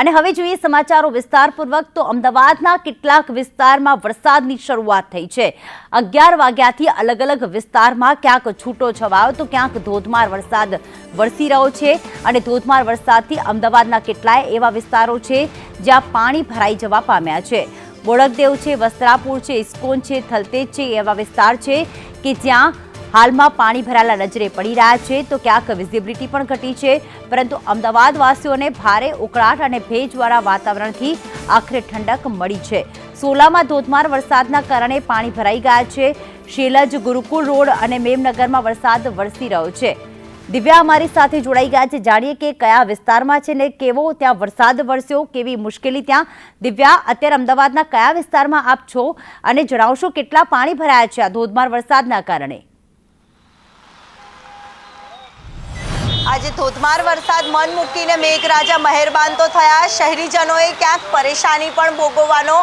અને હવે જોઈએ સમાચારો વિસ્તારપૂર્વક, તો અમદાવાદના કેટલાક વિસ્તારમાં વરસાદની શરૂઆત થઈ છે. અગિયાર વાગ્યાથી અલગ અલગ વિસ્તારમાં ક્યાંક છૂટો છવાયો, તો ક્યાંક ધોધમાર વરસાદ વરસી રહ્યો છે. અને ધોધમાર વરસાદથી અમદાવાદના કેટલાય એવા વિસ્તારો છે, જ્યાં પાણી ભરાઈ જવા પામ્યા છે. બોડકદેવ છે, વસ્ત્રાપુર છે, ઇસ્કોન છે, થલતેજ છે એવા વિસ્તાર છે કે જ્યાં હાલમાં પાણી ભરાયેલા નજરે પડી રહ્યા છે. તો ક્યાંક વિઝિબિલિટી પણ ઘટી છે. પરંતુ અમદાવાદવાસીઓને ભારે ઉકળાટ અને ભેજવાળા વાતાવરણથી આખરે ઠંડક મળી છે. સોલામાં ધોધમાર વરસાદના કારણે પાણી ભરાઈ ગયા છે. શેલજ, ગુરુકુળ રોડ અને મેમનગરમાં વરસાદ વરસી રહ્યો છે. દિવ્યા અમારી સાથે જોડાઈ ગયા છે. જાણીએ કે કયા વિસ્તારમાં છે ને કેવો ત્યાં વરસાદ વરસ્યો, કેવી મુશ્કેલી ત્યાં. દિવ્યા, અત્યારે અમદાવાદના કયા વિસ્તારમાં આપ છો? અને જણાવશો કેટલા પાણી ભરાયા છે આ ધોધમાર વરસાદના કારણે? આજે ધોધમાર વરસાદ મન મૂકીને મેઘરાજા મહેરબાન તો થયા. શહેરીજનોએ ક્યાંક પરેશાની પણ ભોગવવાનો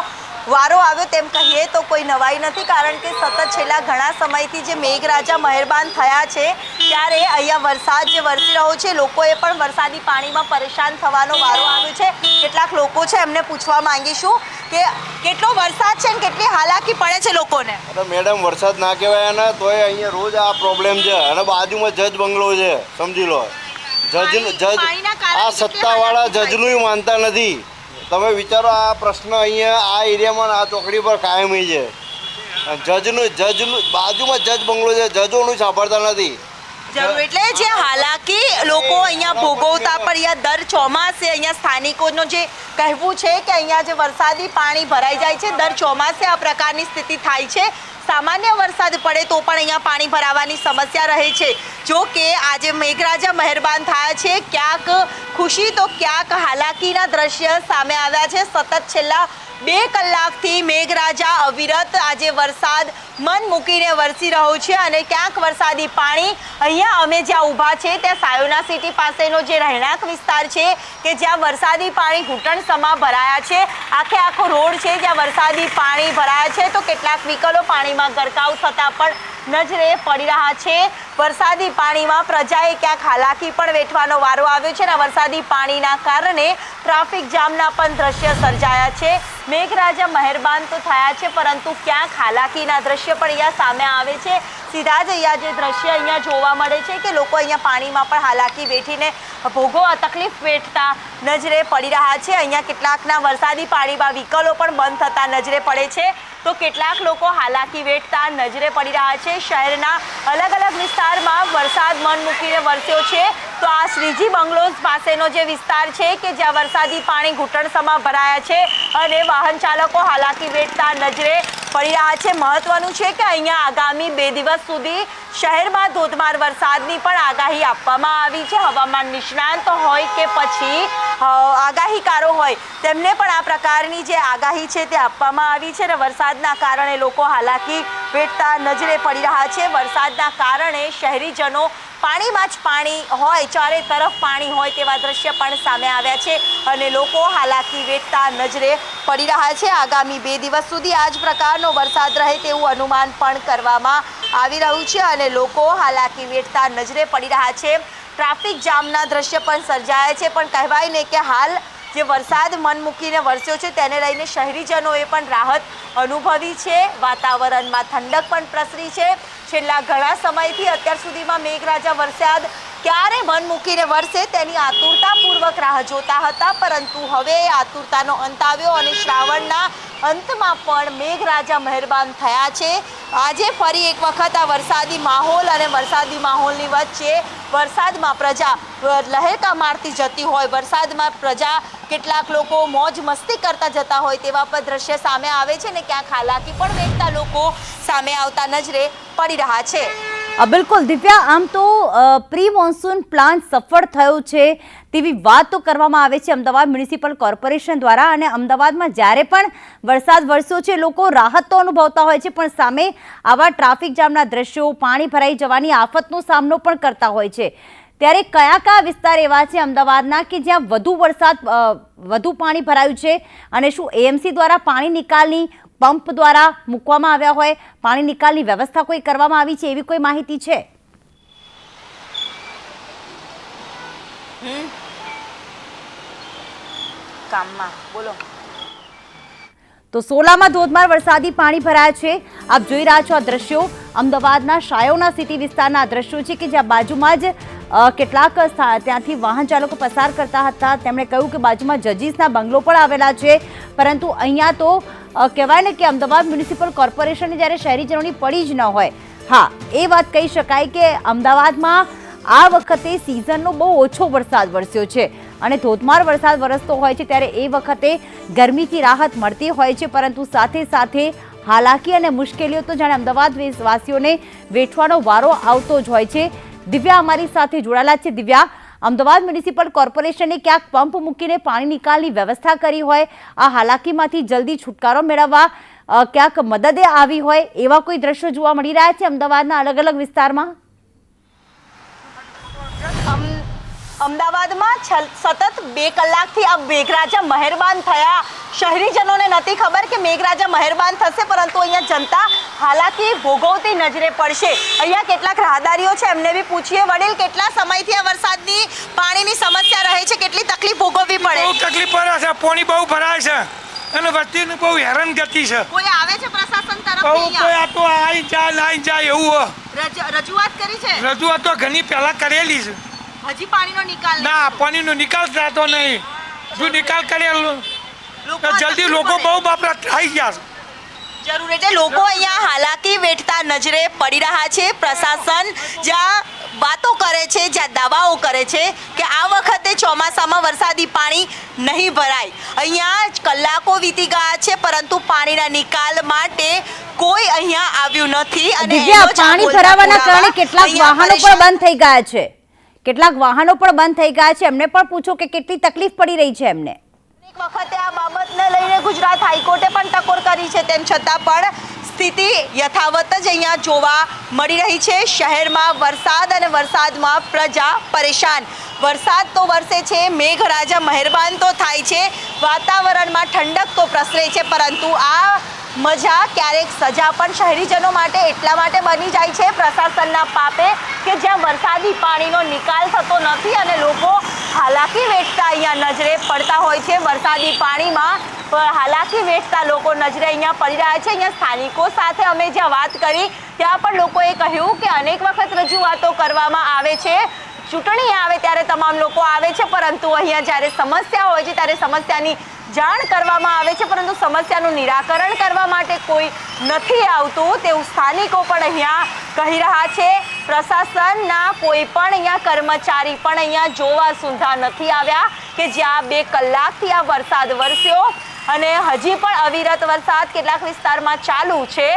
વારો આવ્યો તેમ કહીએ તો કોઈ નવાઈ નથી કારણ કે સતત છેલ્લા ઘણા સમયથી જે મેઘરાજા મહેરબાન થયા છે ત્યારે અહીંયા વરસાદ જે વરસી રહ્યો છે લોકોએ પણ વરસાદી પાણીમાં પરેશાન થવાનો વારો આવ્યો છે. કેટલાક લોકો છે એમને પૂછવા માંગીશું કે કેટલો વરસાદ છે ને કેટલી હાલાકી પડે છે લોકોને? અરે મેડમ વરસાદ ના કહેવાય ને તોય અહીંયા રોજ આ પ્રોબ્લેમ છે. અને બાજુમાં જજ બંગલો છે સમજી લો. જજ જજ આ સત્તાવાળા? જજનું માનતા નથી. તમે વિચારો આ પ્રશ્ન અહીંયા આ એરિયામાં આ ચોકડી પર કાયમી છે. જજનું જજનું બાજુમાં જજ બંગલો છે. જજોનું સાંભળતા નથી. જરૂર. એટલે જે હાલાકી લોકો અહીંયા ભોગવતા પણ અહીંયા દર ચોમાસે અહીંયા સ્થાનિકોનું જે કહેવું છે કે અહીંયા જે વરસાદી પાણી ભરાઈ જાય છે, દર ચોમાસે આ પ્રકારની સ્થિતિ થાય છે. સામાન્ય વરસાદ પડે તો પણ અહીંયા પાણી ભરાવાની સમસ્યા રહે છે. જો કે આજે મેઘરાજા મહેરબાન થયા છે, ક્યાંક ખુશી તો ક્યાંક હાલાકીના દ્રશ્ય સામે આવ્યા છે. સતત છેલ્લા બે કલાકથી મેઘરાજા અવિરત આજે વરસાદ મન મૂકીને વરસી રહ્યો છે અને ક્યાંક વરસાદી પાણી અહીંયા અમે જ્યાં ઊભા છે ત્યાં સાયોના સિટી પાસેનો જે રહેણાંક વિસ્તાર છે કે જ્યાં વરસાદી પાણી ઘૂંટણસમા ભરાયા છે. આખે આખો રોડ છે જ્યાં વરસાદી પાણી ભરાયા છે. તો કેટલાક વિકલો પાણીમાં ગરકાવ થતાં પણ નજરે પડી રહ્યા છે. વરસાદી પાણીમાં પ્રજાએ ક્યાંક હાલાકી પણ વેઠવાનો વારો આવ્યો છે અને વરસાદી પાણીના કારણે ટ્રાફિક જામના પણ દ્રશ્ય સર્જાયા છે. મેઘરાજા મહેરબાન તો થયા છે પરંતુ ક્યાંક હાલાકીના દ્રશ્ય પણ અહીંયા સામે આવે છે. સીધા જ અહીંયા જે દ્રશ્ય અહીંયા જોવા મળે છે કે લોકો અહીંયા પાણીમાં પણ હાલાકી વેઠીને ભોગવવા તકલીફ વેઠતા નજરે પડી રહ્યા છે. અહીંયા કેટલાકના વરસાદી પાણીમાં વ્હીકલો પણ બંધ થતા નજરે પડે છે. તો કેટલાક લોકો હાલાકી વેઠતા નજરે પડી રહ્યા છે. શહેરના અલગ અલગ વિસ્તારમાં વરસાદ મન મૂકીને વરસ્યો છે. તો આ શ્રીજી બંગલોઝ પાસેનો જે વિસ્તાર છે કે જ્યાં વરસાદી પાણી ઘૂંટણસમાં ભરાયા છે અને વાહન ચાલકો હાલાકી વેઠતા નજરે પડી રહ્યા છે. મહત્વનું છે કે અહીંયા આગામી બે દિવસ સુધી શહેરમાં ધોધમાર વરસાદની પણ આગાહી આપવામાં આવી છે. હવામાન નિષ્ણાંત હોય કે પછી આગાહીકારો હોય, તેમને પણ આ પ્રકારની જે આગાહી છે તે આપવામાં આવી છે અને વરસાદના કારણે લોકો હાલાકી વેઠતા નજરે પડી રહ્યા છે. વરસાદના કારણે શહેરીજનો પાણીમાં જ પાણી હોય, ચારે તરફ પાણી હોય તેવા દ્રશ્ય પણ સામે આવ્યા છે અને લોકો હાલાકી વેઠતા નજરે પડી રહ્યા છે. આગામી બે દિવસ સુધી આ જ પ્રકારનો વરસાદ રહે તેવું અનુમાન પણ કરવામાં આવી રહ્યું છે અને લોકો હાલાકી વેઠતા નજરે પડી રહ્યા છે. ટ્રાફિક જામના દ્રશ્ય પણ સર્જાયા છે, પણ કહેવાય ને કે હાલ જે વરસાદ મન મૂકીને વરસ્યો છે, તેને લઈને શહેરીજનોએ પણ રાહત અનુભવી છે. વાતાવરણમાં ઠંડક પણ પ્રસરી છે. છેલ્લા ઘણા સમયથી અત્યાર સુધીમાં મેઘરાજા વરસાદ ક્યારે મન મૂકીને વરસે તેની આતુરતાપૂર્વક રાહ જોતા હતા, પરંતુ હવે આતુરતાનો અંત આવ્યો અને શ્રાવણના અંતમાં પણ મેઘરાજા મહેરબાન થયા છે. આજે ફરી એક વખત આ વરસાદી માહોલ અને વરસાદી માહોલની વચ્ચે વરસાદમાં પ્રજા લહેરકા મારતી જતી હોય. વરસાદમાં પ્રજા કેટલાક લોકો મોજ મસ્તી કરતા જતા હોય તેવા પણ દ્રશ્ય સામે આવે છે ને ક્યાંક હાલાકી પણ વેઠતા લોકો સામે આવતા નજરે પડી રહ્યા છે. બિલકુલ. દિવ્યા, આમ તો પ્રી મોન્સૂન પ્લાન સફળ થયો છે તેવી વાત તો કરવામાં આવે છે અમદાવાદ મ્યુનિસિપલ કોર્પોરેશન દ્વારા અને અમદાવાદમાં જ્યારે પણ વરસાદ વરસ્યો છે, લોકો રાહત તો અનુભવતા હોય છે, પણ સામે આવા ટ્રાફિક જામના દ્રશ્યો, પાણી ભરાઈ જવાની આફતનો સામનો પણ કરતા હોય છે. ત્યારે કયા કયા વિસ્તાર એવા છે અમદાવાદના કે જ્યાં વધુ વરસાદ વધુ પાણી ભરાયું છે અને શું એએમસી દ્વારા પાણી નિકાલની પંપ દ્વારા મૂકવામાં આવ્યા હોય. પાણી નિકાલની વ્યવસ્થા કોઈ કરવામાં આવી છે એવી કોઈ માહિતી છે? કામમાં. બોલો. તો સોલામાં ધોધમાર વરસાદી પાણી ભરાયા છે. આપ જોઈ રહ્યા છો આ દ્રશ્યો. અમદાવાદના શાયોના સિટી વિસ્તારના દ્રશ્યો છે કે જ્યાં બાજુમાં જ કેટલાક ત્યાંથી વાહન ચાલકો પસાર કરતા હતા. તેમણે કહ્યું કે બાજુમાં જજીસના બંગલો પણ આવેલા છે. પરંતુ અહીંયા તો કહેવાય ને કે અમદાવાદ મ્યુનિસિપલ કોર્પોરેશનને જ્યારે શહેરીજનોની પડી જ ન હોય. હા, એ વાત કહી શકાય કે અમદાવાદમાં આ વખતે સિઝનનો બહુ ઓછો વરસાદ વરસ્યો છે. અને ધોધમાર વરસાદ વરસતો હોય છે ત્યારે એ વખતે ગરમીથી રાહત મળતી હોય છે. પરંતુ સાથે સાથે હાલાકી અને મુશ્કેલીઓ તો જાણે અમદાવાદ વાસીઓને વેઠવાનો વારો આવતો જ હોય છે. દિવ્યા અમારી સાથે જોડાયેલા છે. દિવ્યા, અમદાવાદ મ્યુનિસિપલ કોર્પોરેશને ક્યાંક પંપ મૂકીને પાણી નિકાલની વ્યવસ્થા કરી હોય, આ હાલાકીમાંથી જલ્દી છુટકારો મેળવવા ક્યાંક મદદે આવી હોય, એવા કોઈ દ્રશ્યો જોવા મળી રહ્યા છે અમદાવાદના અલગ અલગ વિસ્તારમાં અમ- અમદાવાદમાં સતત બે કલાકથી આ મેઘરાજા મહેરબાન થયા. શહેરીજનોને નથી ખબર કે મેઘરાજા મહેરબાન થશે પરંતુ અહીંયા જનતા હાલાકી ભોગવતી નજરે પડશે. અહીંયા કેટલાક રાહદારીઓ છે એમને બી પૂછીએ. વડીલ કેટલા સમયથી આ વરસાદની પાણીની સમસ્યા રહે છે? કેટલી તકલીફ ભોગવવી બહુ પડે તકલીફ પડે છે. પાણી બહુ ભરાય છે. અને વસ્તીની બહુ હેરાનગતિ છે. કોઈ આવે છે પ્રશાસન બહુ તરફથી કોઈ આ તો આઈ જાય નાઈ જાય એવું રજૂઆત કરી છે? રજૂઆત તો ઘણી પહેલા કરેલી છે. હજી પાણીનો નિકાલ ના પાણીનો નિકાલ થતો નહીં. જો નિકાલ કરેલો તો જલ્દી લોકો બહુ બાપરા થઈ ગયા. જરૂર એટલે લોકો અહીંયા હાલાકી વેઠતા નજરે પડી રહ્યા છે. પ્રશાસન જ્યાં વાતો કરે છે જ્યાં દાવાઓ કરે છે કે આ વખતે ચોમાસામાં વરસાદી પાણી નહીં ભરાય. અહીંયા કલાકો વીતી ગયા છે પરંતુ પાણીના નિકાલ માટે કોઈ અહીંયા આવ્યું નથી. અને પાણી ભરાવાના કારણે કેટલાક અહીંયા વાહનો પણ બંધ થઈ ગયા છે. કેટલાક વાહનો પણ બંધ થઈ ગયા છે. એમને પણ પૂછો કે કેટલી તકલીફ પડી રહી છે એમને. એક વખતે આ બાબતને લઈને ગુજરાત હાઈકોર્ટે પણ ટકોર કરી છે. તેમ છતાં પણ સ્થિતિ યથાવત જ અહીંયા જોવા મળી રહી છે. શહેરમાં વરસાદ અને વરસાદમાં પ્રજા પરેશાન. વરસાદ તો વરસે છે, મેઘરાજા મહેરબાન તો થાય છે. વાતાવરણમાં ઠંડક તો પ્રસરે છે, પરંતુ આ મજા ક્યારેક સજા પણ શહેરીજનો માટે એટલા માટે બની જાય છે પ્રશાસનના પાપે કે જ્યાં વરસાદી પાણીનો નિકાલ થતો નથી અને લોકો હાલાકી વેઠતા અહીંયા નજરે પડતા હોય છે. વરસાદી પાણીમાં પ- હાલાકી વેઠતા લોકો નજરે અહીંયા પડી રહ્યા છે. અહીંયા સ્થાનિકો સાથે અમે જ્યાં વાત કરી, ત્યાં પણ લોકોએ કહ્યું કે અનેક વખત રજૂઆતો કરવામાં આવે છે. ચૂંટણી આવે ત્યારે તમામ લોકો આવે છે, પરંતુ અહીંયા જ્યારે સમસ્યા હોય છે, ત્યારે સમસ્યાની જાણ કરવામાં આવે છે, પરંતુ સમસ્યાનું નિરાકરણ કરવા માટે કોઈ નથી આવતું તેવું સ્થાનિકો પણ અહીંયા કહી રહ્યા છે. પ્રશાસનના કોઈ પણ અહીંયા કર્મચારી પણ અહીંયા જોવા સુધા નથી આવ્યા કે જ્યાં બે કલાકથી આ વરસાદ વરસ્યો અને હજી પણ અવિરત વરસાદ કેટલાક વિસ્તારમાં ચાલુ છે.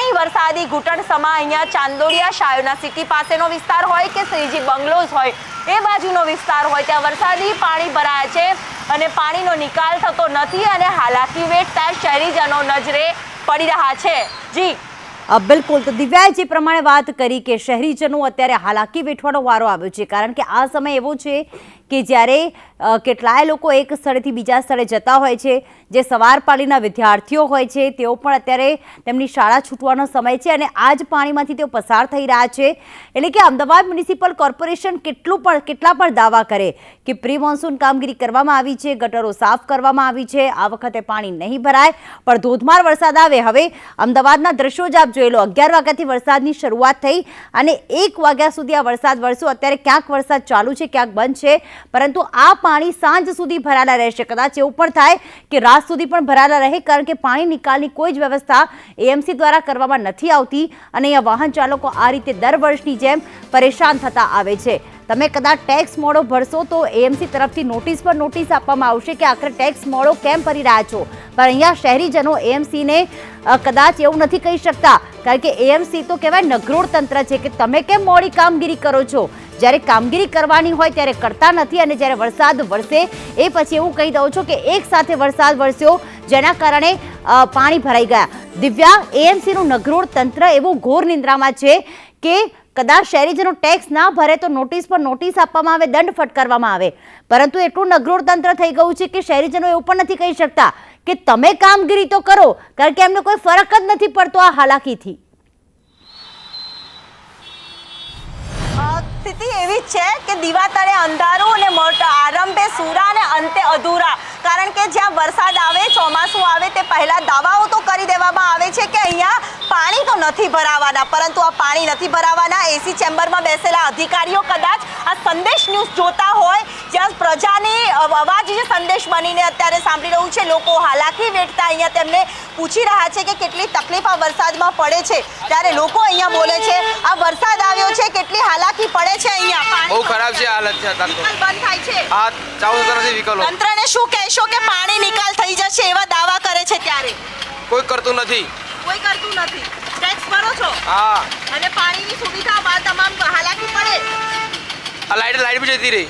પાણી વરસાદી ઘૂંટણ સમા અહીંયા ચાંદોડિયા શાયોના સિટી પાસેનો વિસ્તાર હોય કે શ્રીજી બંગલોઝ હોય, એ બાજુનો વિસ્તાર હોય, ત્યાં વરસાદી પાણી ભરાયા છે અને પાણીનો નિકાલ થતો નથી અને હાલાકી વેઠતા શહેરીજનો નજરે પડી રહ્યા છે. જી. બિલકુલ. તો દિવ્યાએ પ્રમાણે વાત કરી કે શહેરીજનો અત્યારે હાલાકી વેઠવાનો વારો આવ્યો છે, કારણ કે આ સમય એવો છે કે જ્યારે કેટલાય લોકો એક સ્થળેથી બીજા સ્થળે જતા હોય છે. જે સવાર પાલીના વિદ્યાર્થીઓ હોય છે, તેઓ પણ અત્યારે તેમની શાળા છૂટવાનો સમય છે અને આ જ પાણીમાંથી તેઓ પસાર થઈ રહ્યા છે. એટલે કે અમદાવાદ મ્યુનિસિપલ કોર્પોરેશન કેટલું પણ, કેટલા પણ દાવા કરે કે પ્રી મોન્સૂન કામગીરી કરવામાં આવી છે, ગટરો સાફ કરવામાં આવી છે, આ વખતે પાણી નહીં ભરાય, પણ ધોધમાર વરસાદ આવે. હવે અમદાવાદના દ્રશ્યો જ આપ જોઈ અગિયાર વાગ્યાથી વરસાદની શરૂઆત થઈ અને એક વાગ્યા સુધી આ વરસાદ વરસ્યો. અત્યારે ક્યાંક વરસાદ ચાલુ છે, ક્યાંક બંધ છે, પરંતુ આ પાણી સાંજ સુધી ભરાયેલા રહેશે. કદાચ એવું પણ થાય કે રાત સુધી પણ ભરાયેલા રહે, કારણ કે પાણી નિકાલની કોઈ જ વ્યવસ્થા એએમસી દ્વારા કરવામાં નથી આવતી અને અહીંયા વાહન ચાલકો આ રીતે દર વર્ષની જેમ પરેશાન થતા આવે છે. તમે કદાચ ટેક્સ મોડો ભરશો તો એએમસી તરફથી નોટિસ પર નોટિસ આપવામાં આવશે કે આખરે ટેક્સ મોડો કેમ ભરી રહ્યા છો. પણ અહીંયા શહેરીજનો એએમસીને કદાચ એવું નથી કહી શકતા. કારણ કે એએમસી તો કહેવાય નગરોળ તંત્ર છે કે તમે કેમ મોડી કામગીરી કરો છો? જ્યારે કામગીરી કરવાની હોય ત્યારે કરતા નથી અને જ્યારે વરસાદ વરસે એ પછી એવું કહી દઉં છો કે એક સાથે વરસાદ વરસ્યો જેના કારણે પાણી ભરાઈ ગયા. દિવ્યા એએમસીનું નગરોળ તંત્ર એવું ઘોર નિંદ્રામાં છે કે કદાચ શહેરીજનો ટેક્સ ના ભરે તો નોટિસ પર નોટિસ આપવામાં આવે, દંડ ફટકારવામાં આવે. પરંતુ એટલું નગરોળ તંત્ર થઈ ગયું છે કે શહેરીજનો એવું પણ નથી કહી શકતા કે તમે કામગીરી તો કરો, કારણ કે એમને કોઈ ફરક જ નથી પડતો આ હાલાકીથી. સ્થિતિ એવી છે કે દીવા તળે અંધારું અને આરંભે સુરા અને અંતે અધૂરા. કારણ કે જ્યાં વરસાદ આવે, ચોમાસું આવે, તે પહેલાં દાવાઓ તો કરી દેવામાં આવે છે કે અહીંયા પાણી તો નથી ભરાવાના. પરંતુ આ પાણી નથી ભરાવાના. એસી ચેમ્બરમાં બેસેલા અધિકારીઓ કદાચ આ સંદેશ ન્યૂઝ જોતા હોય, જ્યાં પ્રજાની અવાજ જે સંદેશ બનીને અત્યારે સાંભળી રહ્યું છે, લોકો હાલાકી વેઠતા અહીંયા તેમને પૂછી રહ્યા છે કે કેટલી તકલીફ આ વરસાદમાં પડે છે. ત્યારે લોકો અહીંયા બોલે છે, આ વરસાદ આવ્યો છે, કેટલી હાલાકી પડે છે અહીંયા પાણી બહુ ખરાબ છે હાલત છે નિકાલ બંધ થાય છે. આ થતા વિકલો. તંત્રને શું કહેશો કે પાણી નિકાલ થઈ જશે એવા દાવા કરે છે ત્યારે? કોઈ કરતું નથી. કોઈ કરતું નથી. ટેક્સ ભરો છો? હા. અને પાણીની સુવિધા બાદ તમામ હાલાકી પડે. આ લાઈટ લાઈટ બી જતી રહી.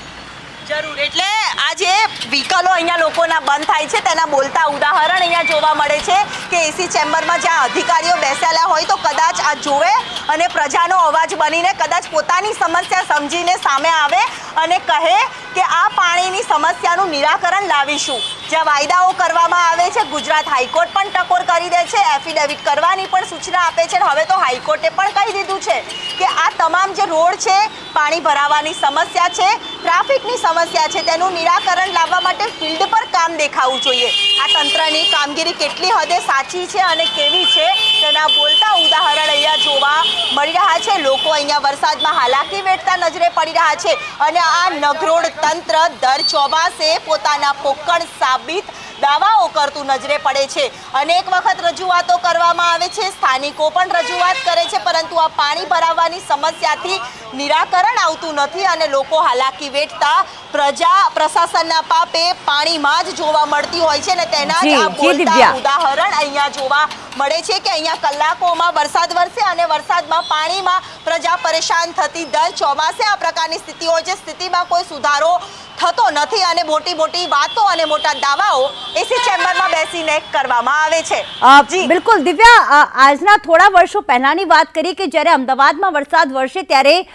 જરૂર. એટલે આ જે વ્હીકલો અહીંયા લોકોના બંધ થાય છે, તેના બોલતા ઉદાહરણ અહીંયા જોવા મળે છે કે એસી ચેમ્બરમાં જ્યાં અધિકારીઓ બેસેલા હોય તો કદાચ આ જોવે અને પ્રજાનો અવાજ બનીને કદાચ પોતાની સમસ્યા સમજીને સામે આવે અને કહે કે આ પાણીની સમસ્યાનું નિરાકરણ લાવીશું. જ્યાં વાયદાઓ કરવામાં આવે છે, ગુજરાત હાઈકોર્ટ પણ ટકોર કરી દે છે એફિડેવિટ કરવાની પણ સૂચના આપે છે હવે તો હાઈકોર્ટે પણ કહી દીધું છે કે આ તમામ જે રોડ છે, પાણી ભરાવાની સમસ્યા છે, ટ્રાફિકની સમસ્યા છે. તેનું નિરાકરણ લાવવા માટે ફિલ્ડ પર કામ દેખાવું જોઈએ. આ તંત્રની કામગીરી કેટલી હદે સાચી છે અને કેવી છે? તેના બોલતા ઉદાહરણ અહીંયા જોવા મળી રહ્યા છે. લોકો અહીંયા વરસાદમાં હાલાકી વેઠતા નજરે પડી રહ્યા છે અને આ નગરોડ તંત્ર દર ચોમાસે પોતાના પોકણ સાબિત દાવાઓ કરતું નજરે પડે છે. અનેક વખત રજૂઆતો કરવામાં આવે છે. સ્થાનિકો પણ રજૂઆત કરે છે, પરંતુ આ પાણી ભરાવાની સમસ્યાથી નિરાકરણ આવતું નથી અને લોકો હાલાકી વેઠતા પ્રજા પ્રશાસનના પાપે પાણીમાં જ જોવા મળતી હોય છે અને તેના જ આ બોલતા ઉદાહરણ અહીંયા જોવા મળે છે કે અહીંયા કલાકોમાં વરસાદ વરસે અને વરસાદમાં પાણીમાં પ્રજા પરેશાન થતી દર ચોમાસે આ પ્રકારની સ્થિતિ હોય છે. સ્થિતિમાં કોઈ સુધારો થતો નથી અને મોટી મોટી વાતો અને મોટા દાવાઓ એસી ચેમ્બરમાં બેસીને કરવામાં આવે છે. બિલકુલ. દિવ્યા આજના થોડા વર્ષો પહેલાની વાત કરી કે જ્યારે અમદાવાદમાં વરસાદ વરસે ત્યારે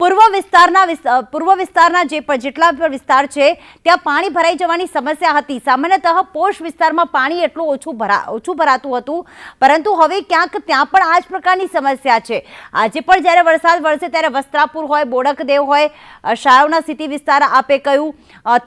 પૂર્વ વિસ્તારના પૂર્વ વિસ્તારના જે પણ જેટલા પણ વિસ્તાર છે, ત્યાં પાણી ભરાઈ જવાની સમસ્યા હતી. સામાન્યતઃ પોષ વિસ્તારમાં પાણી એટલું ઓછું ભરા, ઓછું ભરાતું હતું. પરંતુ હવે ક્યાંક ત્યાં પણ આ જ પ્રકારની સમસ્યા છે. આજે પણ જ્યારે વરસાદ વરસે ત્યારે વસ્ત્રાપુર હોય, બોડકદેવ હોય શાળાઓના સિટી વિસ્તાર આપે કહ્યું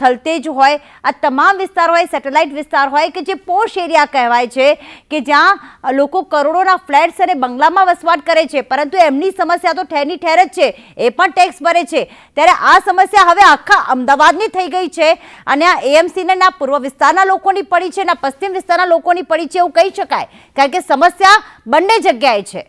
થલતેજ હોય, આ તમામ વિસ્તાર હોય, સેટેલાઇટ વિસ્તાર હોય કે જે પોશ એરિયા કહેવાય છે, કે જ્યાં લોકો કરોડોના ફ્લેટ્સ અને બંગલામાં વસવાટ કરે છે. પરંતુ એમની સમસ્યા તો ઠેરની ઠેર જ છે. એ પણ ટેક્સ ભરે છે. ત્યારે આ સમસ્યા હવે આખા અમદાવાદની થઈ ગઈ છે અને આ એએમસીને ના પૂર્વ વિસ્તારના લોકોની પડી છે ના પશ્ચિમ વિસ્તારના લોકોની પડી છે એવું કહી શકાય. કારણ કે સમસ્યા બંને જગ્યાએ છે.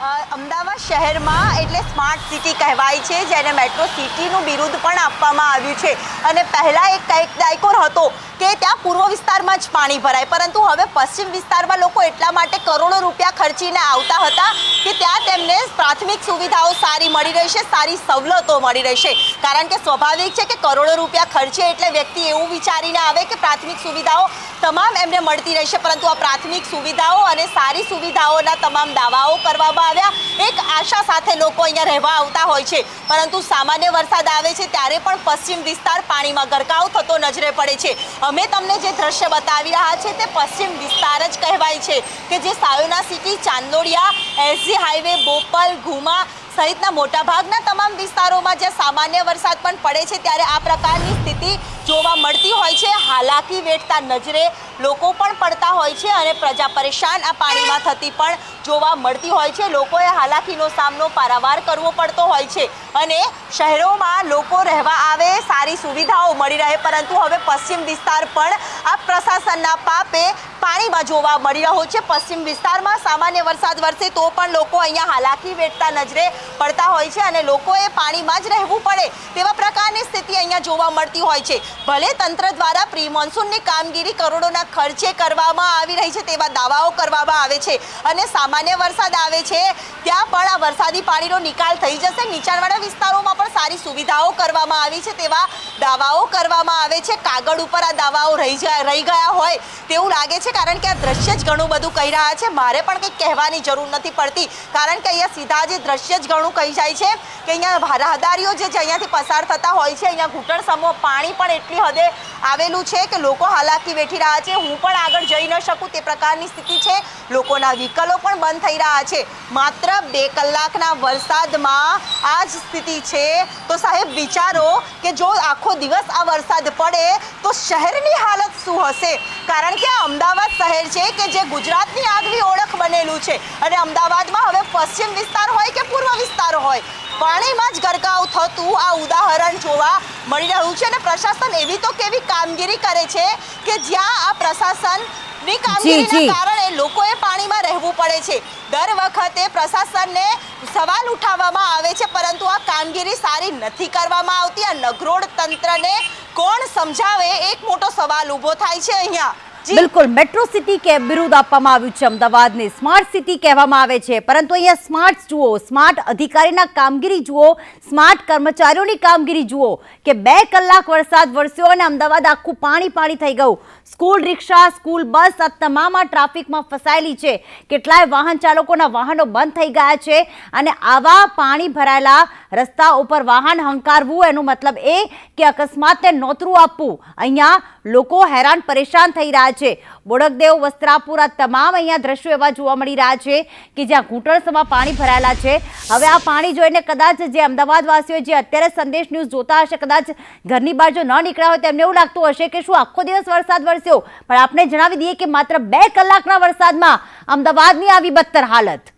અમદાવાદ શહેરમાં એટલે સ્માર્ટ સિટી કહેવાય છે, જેને મેટ્રો સિટીનું બિરુદ પણ આપવામાં આવ્યું છે. અને પહેલાં એક કંઈક દાયકો હતો કે ત્યાં પૂર્વ વિસ્તારમાં જ પાણી ભરાય. પરંતુ હવે પશ્ચિમ વિસ્તારમાં લોકો એટલા માટે કરોડો રૂપિયા ખર્ચીને આવતા હતા કે ત્યાં તેમને પ્રાથમિક સુવિધાઓ સારી મળી રહેશે સારી સવલતો મળી રહેશે કારણ કે સ્વાભાવિક છે કે કરોડો રૂપિયા ખર્ચે એટલે વ્યક્તિ એવું વિચારીને આવે કે પ્રાથમિક સુવિધાઓ તમામ એમને મળતી રહેશે, પરંતુ આ પ્રાથમિક સુવિધાઓ અને સારી સુવિધાઓના તમામ દાવાઓ કરવામાં આવ્યા. એક આશા સાથે લોકો અહીંયા રહેવા આવતા હોય છે, પરંતુ સામાન્ય વરસાદ આવે છે ત્યારે પણ પશ્ચિમ વિસ્તાર પાણીમાં ગરકાવ થતો નજરે પડે છે. અમે તમને જે દ્રશ્ય બતાવી રહ્યા છે તે પશ્ચિમ વિસ્તાર જ કહેવાય છે કે જે Sayona city Chandodiya, SG highway, Bopal, Ghuma સહિતના મોટાભાગના તમામ વિસ્તારોમાં જ્યાં સામાન્ય વરસાદ પણ પડે છે, ત્યારે આ પ્રકારની સ્થિતિ જોવા મળતી હોય છે. હાલાકી વેઠતા નજરે લોકો પણ પડતા હોય છે અને પ્રજા પરેશાન આ પાણીમાં થતી પણ જોવા મળતી હોય છે. લોકોએ હાલાકીનો સામનો પારાવાર કરવો પડતો હોય છે અને શહેરોમાં લોકો રહેવા આવે, સારી સુવિધાઓ મળી રહે, પરંતુ હવે પશ્ચિમ વિસ્તાર પણ આ પ્રશાસનના પાપે પાણીમાં જોવા મળી રહ્યો છે. પશ્ચિમ વિસ્તારમાં સામાન્ય વરસાદ વરસે તો પણ લોકો અહીંયા હાલાકી વેઠતા નજરે પડતા હોય છે અને લોકોએ પાણીમાં જ રહેવું પડે તેવા પ્રકારની સ્થિતિ અહીંયા જોવા મળતી હોય છે. ભલે તંત્ર દ્વારા પ્રી મોન્સૂનની કામગીરી કરોડોના ખર્ચે કરવામાં આવી રહી છે તેવા દાવાઓ કરવામાં આવે છે અને સામાન્ય વરસાદ આવે છે, ત્યાં પણ આ વરસાદી પાણીનો નિકાલ થઈ જશે. નીચાણવાળા વિસ્તારોમાં પણ સારી સુવિધાઓ કરવામાં આવી છે તેવા દાવાઓ કરવામાં આવે છે. કાગળ ઉપર આ દાવાઓ રહી રહી ગયા હોય તેવું લાગે છે કારણ કે આ દ્રશ્ય જ ઘણું બધું કહી રહ્યા છે. મારે પણ કંઈક કહેવાની જરૂર નથી પડતી કારણ કે અહીંયા સીધા જે દ્રશ્ય જ ઘણું કહી જાય છે કે અહીંયા રાહદારીઓ જે અહીંયાથી પસાર થતા હોય છે, અહીંયા ઘૂંટણ સમો પાણી પણ એટલી હદે આવેલું છે કે લોકો હાલાકી વેઠી રહ્યા છે. હું પણ આગળ જઈ ન શકું તે પ્રકારની સ્થિતિ છે. લોકોના વ્હીકલો પણ બંધ થઈ રહ્યા છે. માત્ર બે કલાકના વરસાદમાં આ જ સ્થિતિ છે. તો સાહેબ, વિચારો કે જો આખો દિવસ આ વરસાદ પડે તો શહેરની હાલત શું હશે? કારણ કે અમદાવાદ શહેર છે કે જે ગુજરાતની આગવી ઓળખ બનેલું છે. અને અમદાવાદમાં હવે પશ્ચિમ વિસ્તાર હોય કે પૂર્વ વિસ્તાર હોય. પાણીમાં જ ગરકાવ થતું આ ઉદાહરણ જોવા મળી રહ્યું છે અને પ્રશાસન એવી તો કેવી કામગીરી કરે છે કે જ્યાં આ પ્રશાસનની કામગીરીના કારણે લોકોએ પાણીમાં રહેવું પડે છે. દર વખતે પ્રશાસનને સવાલ ઉઠાવવામાં આવે છે પરંતુ આ કામગીરી સારી નથી કરવામાં આવતી. આ નગરોડ તંત્રને કોણ સમજાવે? એક મોટો સવાલ ઊભો થાય છે અહીંયા. બિલકુલ, મેટ્રો સિટી કે બિરુદ આપવામાં આવ્યું છે, અમદાવાદને સ્માર્ટ સિટી કહેવામાં આવે છે. પરંતુ અહીંયા સ્માર્ટ જુઓ, સ્માર્ટ અધિકારીના કામગીરી જુઓ, સ્માર્ટ કર્મચારીઓની કામગીરી જુઓ કે બે કલાક વરસાદ વરસ્યો અને અમદાવાદ આખું પાણી પાણી થઈ ગયું. સ્કૂલ રિક્ષા, સ્કૂલ બસ આ તમામ ટ્રાફિકમાં ફસાયેલી છે. કેટલાય વાહન ચાલકોના વાહનો બંધ થઈ ગયા છે અને આવા પાણી ભરાયેલા રસ્તા ઉપર વાહન હંકારવું એનો મતલબ એ કે અકસ્માતને નોતરું આપવું. અહીંયા લોકો હેરાન પરેશાન થઈ રહ્યા છે. બોડકદેવ, વસ્ત્રાપુર તમામ અહીંયા દ્રશ્યો એવા જોવા મળી રહ્યા છે કે જ્યાં ઘૂંટણસમાં પાણી ભરાયેલા છે. હવે આ પાણી જોઈને કદાચ જે અમદાવાદવાસીઓ જે અત્યારે સંદેશ ન્યૂઝ જોતા હશે, કદાચ ઘરની બહાર જો ન નીકળ્યા હોય તેમને એવું લાગતું હશે કે શું આખો દિવસ વરસાદ વરસ્યો. પણ આપણે જણાવી દઈએ કે માત્ર બે કલાકના વરસાદમાં અમદાવાદની આવી બદતર હાલત.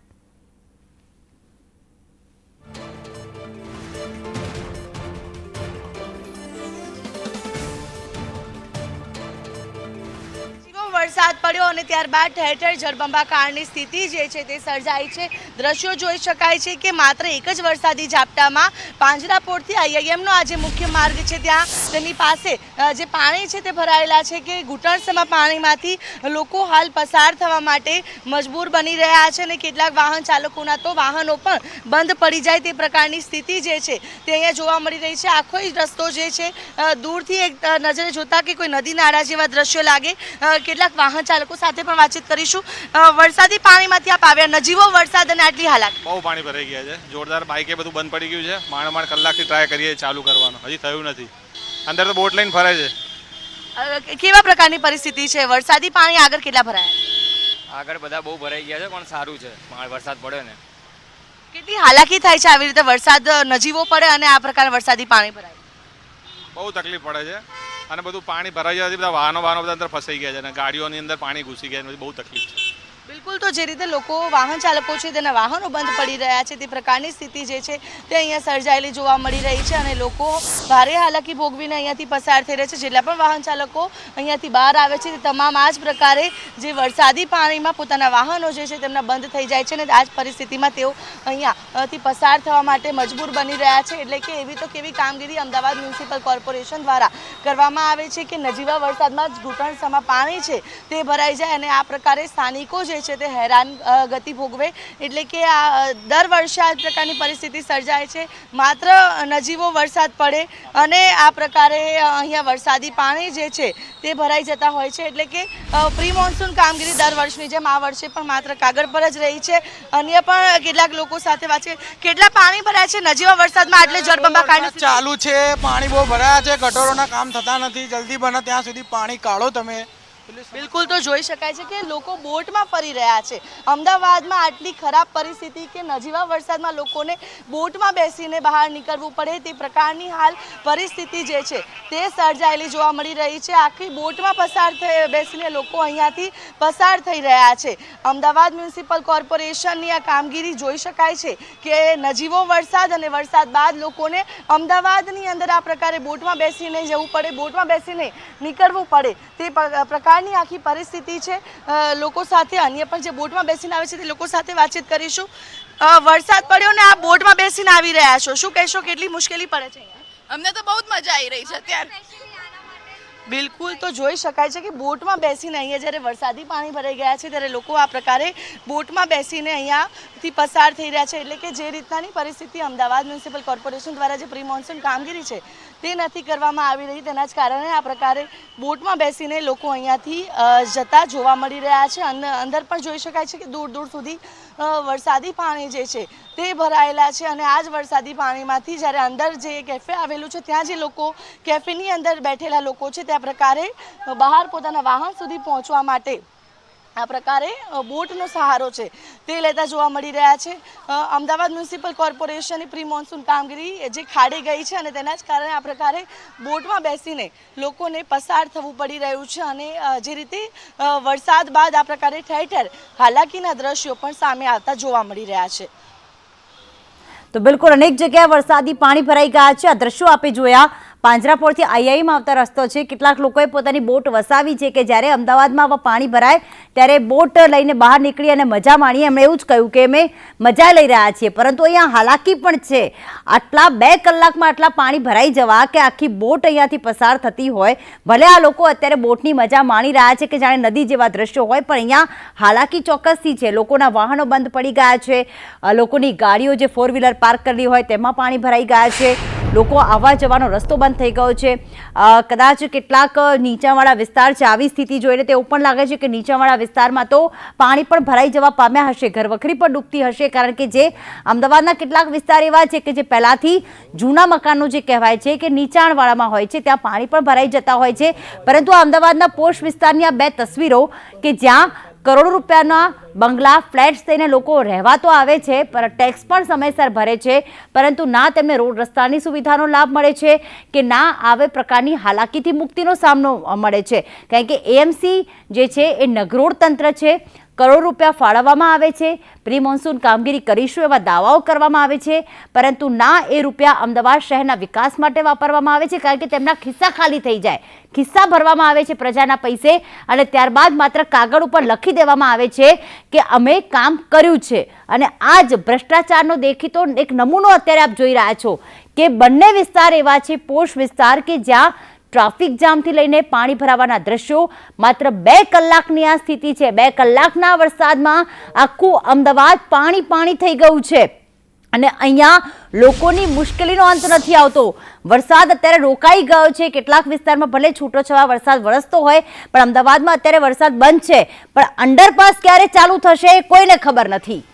વરસાદ પડ્યો અને ત્યારબાદ ઠેર ઠેર જળબંબાકારની સ્થિતિ જે છે તે સર્જાઈ છે. દ્રશ્યો જોઈ શકાય છે કે માત્ર એક જ વરસાદી ઝાપટામાં પાંજરાપોળથી આઈઆઈએમનો આ જે મુખ્ય માર્ગ છે ત્યાં. તેની પાસે જે પાણી છે તે ભરાયેલા છે કે ઘૂંટણસમાં પાણીમાંથી લોકો હાલ પસાર થવા માટે મજબૂર બની રહ્યા છે અને કેટલાક વાહન ચાલકોના તો વાહનો પણ બંધ પડી જાય તે પ્રકારની સ્થિતિ જે છે તે અહીંયા જોવા મળી રહી છે. આખો જ રસ્તો જે છે દૂરથી એક નજરે જોતા કે કોઈ નદી નાળા જેવા દ્રશ્યો લાગે. કેટલાક વાહન ચાલકો સાથે પણ વાતચીત કરીશું. વરસાદી પાણીમાંથી આપ આવ્યા. નજીવો વરસાદ અને આટલી હાલાકી. બહુ પાણી ભરાઈ ગયા છે. જોરદાર બાઇકે બધું બંધ પડી ગયું છે. માણ માણ કલાકથી ટ્રાય કરીએ ચાલુ કરવાનો. હજી થયું નથી. અંદર તો બોટ લઈને ફરે છે. કેવા પ્રકારની પરિસ્થિતિ છે? વરસાદી પાણી આગળ કેટલા ભરાયા? આગળ બધા બહુ ભરાઈ ગયા છે પણ સારું છે. માળ વરસાદ પડ્યો ને. કેટલી હાલાકી થાય છે આવી રીતે? વરસાદ નજીવો પડે અને આ પ્રકારના વરસાદી પાણી ભરાય. બહુ તકલીફ પડે છે. અને બધું પાણી ભરાઈ જવાથી બધા વાહનો વાહનો બધા અંદર ફસાઈ ગયા છે અને ગાડીઓની અંદર પાણી ઘૂસી ગયા બધી બહુ તકલીફ છે. બિલકુલ, તો જે રીતે લોકો વાહન ચાલકો છે તેના વાહનો બંધ પડી રહ્યા છે, તે પ્રકારની સ્થિતિ જે છે તે અહીંયા સર્જાયેલી જોવા મળી રહી છે અને લોકો ભારે હાલાકી ભોગવીને અહીંયાથી પસાર થઈ રહ્યા છે. જેટલા પણ વાહન ચાલકો અહીંયાથી બહાર આવે છે, તે તમામ આ જ પ્રકારે જે વરસાદી પાણીમાં પોતાના વાહનો જે છે તેમના બંધ થઈ જાય છે અને આ જ પરિસ્થિતિમાં તેઓ અહીંયાથી પસાર થવા માટે મજબૂર બની રહ્યા છે. એટલે કે એવી તો કેવી કામગીરી અમદાવાદ મ્યુનિસિપલ કોર્પોરેશન દ્વારા કરવામાં આવે છે કે નજીવા વરસાદમાં જ ઘૂંટણસમાં પાણી છે તે ભરાઈ જાય અને આ પ્રકારે સ્થાનિકો જે છે તે હેરાન ગતિ ભોગવે. એટલે કે આ દર વર્ષે આ પ્રકારની પરિસ્થિતિ સર્જાય છે. માત્ર નજીવો વરસાદ પડે અને આ પ્રકારે અહીંયા વરસાદી પાણી જે છે તે ભરાઈ જતા હોય છે. એટલે કે પ્રી મોન્સૂન કામગીરી દર વર્ષની જેમ આ વર્ષે પણ માત્ર કાગળ પર જ રહી છે. અન્ય પણ કેટલાક લોકો સાથે વાત છે. કેટલા પાણી ભરાય છે નજીવા વરસાદમાં આટલે જળબંબા કાઢે ચાલુ છે. પાણી બહુ ભરાયા છે. ગટરોના કામ થતા નથી. જલ્દી બને ત્યાં સુધી પાણી કાઢો તમે. બિલકુલ તો જોઈ શકાય છે કે લોકો બોટમાં ફરી રહ્યા છે. અમદાવાદમાં આટલી ખરાબ પરિસ્થિતિ કે નજીવા વરસાદમાં લોકોને બોટમાં બેસીને બહાર નીકળવું પડે તે પ્રકારની હાલ પરિસ્થિતિ જે છે તે સર્જાયેલી જોવા મળી રહી છે. આખી બોટમાં પસાર થઈ બેસીને લોકો અહીંયાથી પસાર થઈ રહ્યા છે. અમદાવાદ મ્યુનિસિપલ કોર્પોરેશનની આ કામગીરી જોઈ શકાય છે કે નજીવો વરસાદ અને વરસાદ બાદ લોકોને અમદાવાદની અંદર આ પ્રકારે બોટમાં બેસીને જવું પડે, બોટમાં બેસીને નીકળવું પડે તે પ- પ્રકારની આખી પરિસ્થિતિ છે. લોકો સાથે અન્ય પણ જે બોટમાં બેસીને આવે છે તે લોકો સાથે વાતચીત કરીશું. વરસાદ પડ્યો ને આ બોટમાં બેસીને આવી રહ્યા છો. શું કહેશો, કેટલી મુશ્કેલી પડે છે અમને તો બહુ જ મજા આવી રહી છે અત્યારે. બિલકુલ તો જોઈ શકાય છે કે બોટમાં બેસીને અહીંયા જ્યારે વરસાદી પાણી ભરાઈ ગયા છે, ત્યારે લોકો આ પ્રકારે બોટમાં બેસીને અહીંયાથી પસાર થઈ રહ્યા છે. એટલે કે જે રીતનાની પરિસ્થિતિ અમદાવાદ મ્યુનિસિપલ કોર્પોરેશન દ્વારા જે પ્રી કામગીરી છે, તે નથી કરવામાં આવી રહી. તેના જ કારણે આ પ્રકારે બોટમાં બેસીને લોકો અહીંયાથી જતા જોવા મળી રહ્યા છે. અંદર પણ જોઈ શકાય છે કે દૂર દૂર સુધી વરસાદી પાણી જે છે તે ભરાયેલા છે અને આ જ વરસાદી પાણીમાંથી જ્યારે અંદર જે કેફે આવેલું છે, ત્યાં જે લોકો કેફેની અંદર બેઠેલા લોકો છે, તે પ્રકારે બહાર પોતાના વાહન સુધી પહોંચવા માટે આ પ્રકારે બોટનો સહારો છે. તે લેતા જોવા મળી રહ્યા છે. અમદાવાદ મ્યુનિસિપલ કોર્પોરેશનની પ્રી મોન્સૂન કામગીરી જે ખાડી ગઈ છે અને તેના જ કારણે આ પ્રકારે બોટમાં બેસીને લોકોને પસાર થવું પડી રહ્યું છે અને જે રીતે વરસાદ બાદ આ પ્રકારે ઠેર ઠેર હાલાકીના દ્રશ્યો પણ સામે આવતા જોવા મળી રહ્યા છે. તો બિલકુલ અનેક જગ્યાએ વરસાદી પાણી ભરાઈ ગયા છે. આ દ્રશ્યો આપે જોયા. પાંજરાપોળથી આઈઆઈમાં આવતા રસ્તો છે. કેટલાક લોકોએ પોતાની બોટ વસાવી છે કે જ્યારે અમદાવાદમાં પાણી ભરાય, ત્યારે બોટ લઈને બહાર નીકળી અને મજા માણીએ. એમણે એવું જ કહ્યું કે અમે મજા લઈ રહ્યા છીએ. પરંતુ અહીંયા હાલાકી પણ છે. આટલા બે કલાકમાં આટલા પાણી ભરાઈ જવા કે આખી બોટ અહીંયાથી પસાર થતી હોય, ભલે આ લોકો અત્યારે બોટની મજા માણી રહ્યા છે કે જાણે નદી જેવા દ્રશ્યો હોય, પણ અહીંયા હાલાકી ચોક્કસથી છે. લોકોના વાહનો બંધ પડી ગયા છે. લોકોની ગાડીઓ જે ફોર વ્હીલર પાર્ક કરેલી હોય, તેમાં પાણી ભરાઈ ગયા છે. લોકો આવવા જવાનો રસ્તો બંધ થઈ ગયો છે. કદાચ કેટલાક નીચાણવાળા વિસ્તાર છે. આવી સ્થિતિ જોઈને તેવું પણ લાગે છે કે નીચાણવાળા વિસ્તારમાં તો પાણી પણ ભરાઈ જવા પામ્યા હશે. ઘરવખરી પણ ડૂબતી હશે કારણ કે જે અમદાવાદના કેટલાક વિસ્તાર એવા છે કે જે પહેલાંથી જૂના મકાનો જે કહેવાય છે કે નીચાણવાળામાં હોય છે. ત્યાં પાણી પણ ભરાઈ જતા હોય છે. પરંતુ અમદાવાદના પોશ વિસ્તારની આ બે તસવીરો કે જ્યાં કરોડો રૂપિયાના બંગલા, ફ્લેટ્સ થઈને લોકો રહેવા તો આવે છે પણ ટેક્સ પણ સમયસર ભરે છે. પરંતુ ના, તેમને રોડ રસ્તાની સુવિધાનો લાભ મળે છે કે ના, આવે પ્રકારની હાલાકીથી મુક્તિનો સામનો મળે છે. કારણ કે એએમસી જે છે, એ નગરોળ તંત્ર છે. કરોડ રૂપિયા ફાળવવામાં આવે છે. પ્રી મોન્સૂન કામગીરી કરીશું એવા દાવાઓ કરવામાં આવે છે. પરંતુ ના એ રૂપિયા અમદાવાદ શહેરના વિકાસ માટે વાપરવામાં આવે છે કારણ કે તેમના ખિસ્સા ખાલી થઈ જાય. ખિસ્સા ભરવામાં આવે છે પ્રજાના પૈસે અને ત્યારબાદ માત્ર કાગળ ઉપર લખી દેવામાં આવે છે કે અમે કામ કર્યું છે. અને આ જ ભ્રષ્ટાચારનો દેખીતો એક નમૂનો અત્યારે આપ જોઈ રહ્યા છો કે બંને વિસ્તાર એવા છે, પોષ વિસ્તાર કે જ્યાં ટ્રાફિક જામથી લઈને પાણી ભરાવાના દ્રશ્યો માત્ર બે કલાકની આ સ્થિતિ છે. બે કલાકના વરસાદમાં આખું અમદાવાદ પાણી પાણી થઈ ગયું છે. અને અહીંયા લોકોની મુશ્કેલીનો અંત નથી આવતો. વરસાદ અત્યારે રોકાઈ ગયો છે. કેટલાક વિસ્તારમાં ભલે છૂટો છવા વરસાદ વરસતો હોય, પણ અમદાવાદમાં અત્યારે વરસાદ બંધ છે. પણ અંડરપાસ ક્યારે ચાલુ થશે, કોઈને ખબર નથી.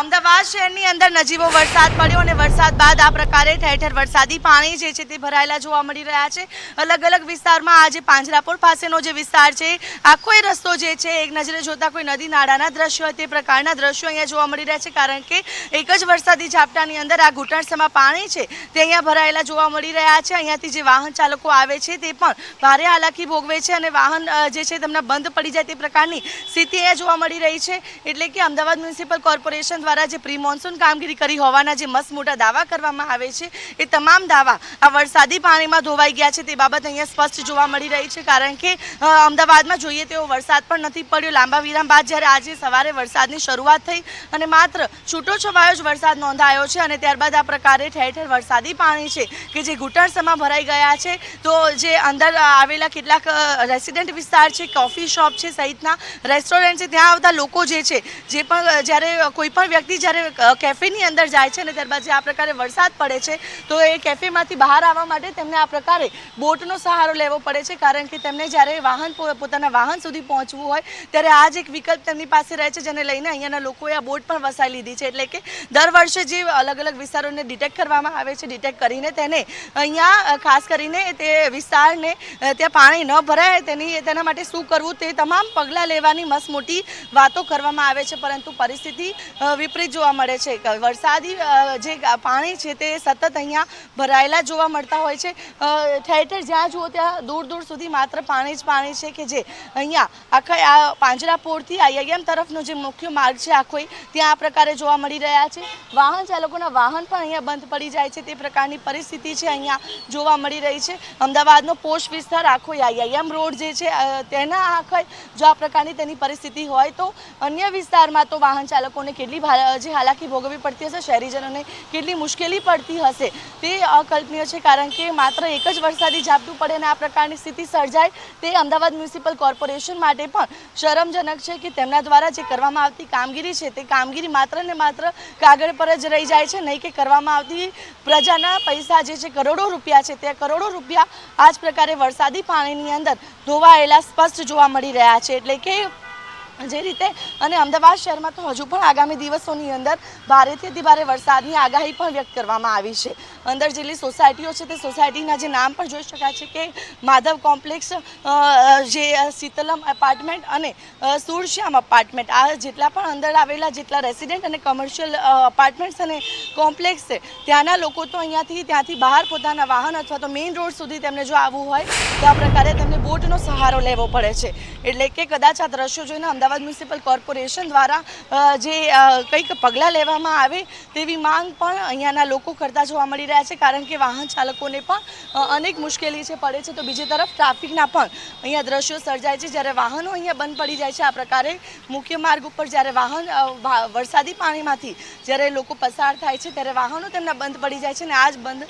અમદાવાદ શહેરની અંદર નજીવો વરસાદ પડ્યો અને વરસાદ બાદ આ પ્રકારે ઠેર ઠેર વરસાદી પાણી જે છે તે ભરાયેલા જોવા મળી રહ્યા છે. અલગ અલગ વિસ્તારમાં આજે પાંજરાપોળ પાસેનો જે વિસ્તાર છે, આખો એ રસ્તો જે છે, એક નજરે જોતા કોઈ નદી નાળાના દ્રશ્યો તે પ્રકારના દ્રશ્યો અહીંયા જોવા મળી રહ્યા છે, કારણ કે એક જ વરસાદી ઝાપટાની અંદર આ ઘૂંટણસમાં પાણી છે તે અહીંયા ભરાયેલા જોવા મળી રહ્યા છે. અહીંયાથી જે વાહન ચાલકો આવે છે તે પણ ભારે હાલાકી ભોગવે છે અને વાહન જે છે તેમના બંધ પડી જાય તે પ્રકારની સ્થિતિ અહીંયા જોવા મળી રહી છે. એટલે કે અમદાવાદ મ્યુનિસિપલ કોર્પોરેશન દ્વારા જે પ્રી મોન્સૂન કામગીરી કરી હોવાના જે મસ્ત મોટા દાવા કરવામાં આવે છે, એ તમામ દાવા આ વરસાદી પાણીમાં ધોવાઈ ગયા છે તે બાબત અહીંયા સ્પષ્ટ જોવા મળી રહી છે, કારણ કે અમદાવાદમાં જોઈએ તેવો વરસાદ પણ નથી પડ્યો. લાંબા વિરામ બાદ જ્યારે આજે સવારે વરસાદની શરૂઆત થઈ અને માત્ર છૂટો છવાયો જ વરસાદ નોંધાયો છે અને ત્યારબાદ આ પ્રકારે ઠેર ઠેર વરસાદી પાણી છે કે જે ઘૂંટણસમાં ભરાઈ ગયા છે, તો જે અંદર આવેલા કેટલાક રેસિડેન્ટ વિસ્તાર છે, કોફી શોપ છે સહિતના રેસ્ટોરન્ટ છે, ત્યાં આવતા લોકો જે છે, જે પણ જ્યારે કોઈ પણ વ્યક્તિ જ્યારે કેફેની અંદર જાય છે અને ત્યારબાદ જે આ પ્રકારે વરસાદ પડે છે, તો એ કેફેમાંથી બહાર આવવા માટે તેમને આ પ્રકારે બોટનો સહારો લેવો પડે છે. કારણ કે તેમને જ્યારે વાહન પોતાના વાહન સુધી પહોંચવું હોય, ત્યારે આ જ એક વિકલ્પ તેમની પાસે રહે છે, જેને લઈને અહીંયાના લોકોએ આ બોટ પણ વસાવી લીધી છે. એટલે કે દર વર્ષે જે અલગ અલગ વિસ્તારોને ડિટેક્ટ કરવામાં આવે છે ડિટેક્ટ કરીને તેને અહીંયા ખાસ કરીને તે વિસ્તારને ત્યાં પાણી ન ભરાય તેની, તેના માટે શું કરવું તે તમામ પગલાં લેવાની મસ્ત મોટી વાતો કરવામાં આવે છે. પરંતુ પરિસ્થિતિ વિપરીત જોવા મળે છે. વરસાદી જે પાણી છે તે સતત અહીંયા ભરાયેલા જોવા મળતા હોય છે. ઠેર ઠેર જ્યાં જુઓ ત્યાં દૂર દૂર સુધી માત્ર પાણી જ પાણી છે કે જે અહીંયા આખા, આ પાંજરાપોળથી આઈઆઈએમ તરફનો જે મુખ્ય માર્ગ છે આખો ત્યાં આ પ્રકારે જોવા મળી રહ્યા છે. વાહન ચાલકોના વાહન પણ અહીંયા બંધ પડી જાય છે. તે પ્રકારની પરિસ્થિતિ છે અહીંયા જોવા મળી રહી છે. અમદાવાદનો પોષ વિસ્તાર આખો આઈઆઈએમ રોડ જે છે તેના આખા જો આ પ્રકારની તેની પરિસ્થિતિ હોય તો અન્ય વિસ્તારમાં તો વાહન ચાલકોને કેટલી જે હાલાકી ભોગવવી પડતી હશે, શહેરીજનોને કેટલી મુશ્કેલી પડતી હશે તે અકલ્પનીય છે, કારણ કે માત્ર એક જ વરસાદી ઝાપટું પડે અને આ પ્રકારની સ્થિતિ સર્જાય તે અમદાવાદ મ્યુનિસિપલ કોર્પોરેશન માટે પણ શરમજનક છે કે તેમના દ્વારા જે કરવામાં આવતી કામગીરી છે, તે કામગીરી માત્ર ને માત્ર કાગળ પર જ રહી જાય છે, નહીં કે કરવામાં આવતી પ્રજાના પૈસા જે છે, કરોડો રૂપિયા છે, તે કરોડો રૂપિયા આ જ પ્રકારે વરસાદી પાણીની અંદર ધોવાયેલા સ્પષ્ટ જોવા મળી રહ્યા છે. એટલે કે જે રીતે અને અમદાવાદ શહેરમાં તો હજુ પણ આગામી દિવસોની અંદર ભારેથી અતિ ભારે વરસાદની આગાહી પણ વ્યક્ત કરવામાં આવી છે. અંદર જેટલી સોસાયટીઓ છે તે સોસાયટીના જે નામ પણ જોઈ શકાય છે કે માધવ કોમ્પ્લેક્સ જે શીતલમ એપાર્ટમેન્ટ અને સુરશ્યામ અપાર્ટમેન્ટ આ જેટલા પણ અંદર આવેલા જેટલા રેસિડેન્ટ અને કમર્શિયલ અપાર્ટમેન્ટ્સ અને કોમ્પ્લેક્સ છે, ત્યાંના લોકો તો અહીંયાથી, ત્યાંથી બહાર પોતાના વાહન અથવા તો મેઇન રોડ સુધી તેમને જો આવવું હોય, તો આ પ્રકારે તેમને બોટનો સહારો લેવો પડે છે. એટલે કે કદાચ આ દ્રશ્યો જોઈને અમદાવાદ મ્યુનિસિપલ કોર્પોરેશન દ્વારા જે કંઈક પગલાં લેવામાં આવે તેવી માંગ પણ અહીંયાના લોકો કરતા જોવા મળી રહ્યા છે કારણ કે વાહન ચાલકોને પણ અનેક મુશ્કેલી છે પડે છે. તો બીજી તરફ ટ્રાફિકના પણ અહીંયા દ્રશ્યો સર્જાય છે. જ્યારે વાહનો અહીંયા બંધ પડી જાય છે આ પ્રકારે મુખ્ય માર્ગ ઉપર જ્યારે વાહન વરસાદી પાણીમાંથી જ્યારે લોકો પસાર થાય છે ત્યારે વાહનો તેમના બંધ પડી જાય છે અને આ જ બંધ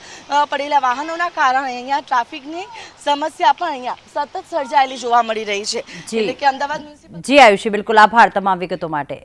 પડેલા વાહનોના કારણે અહીંયા ટ્રાફિકની સમસ્યા પણ અહીંયા સતત સર્જાયેલી જોવા મળી રહી છે. એટલે કે અમદાવાદ જી આયુષી બિલકુલ આભાર તમામ વિગતો માટે.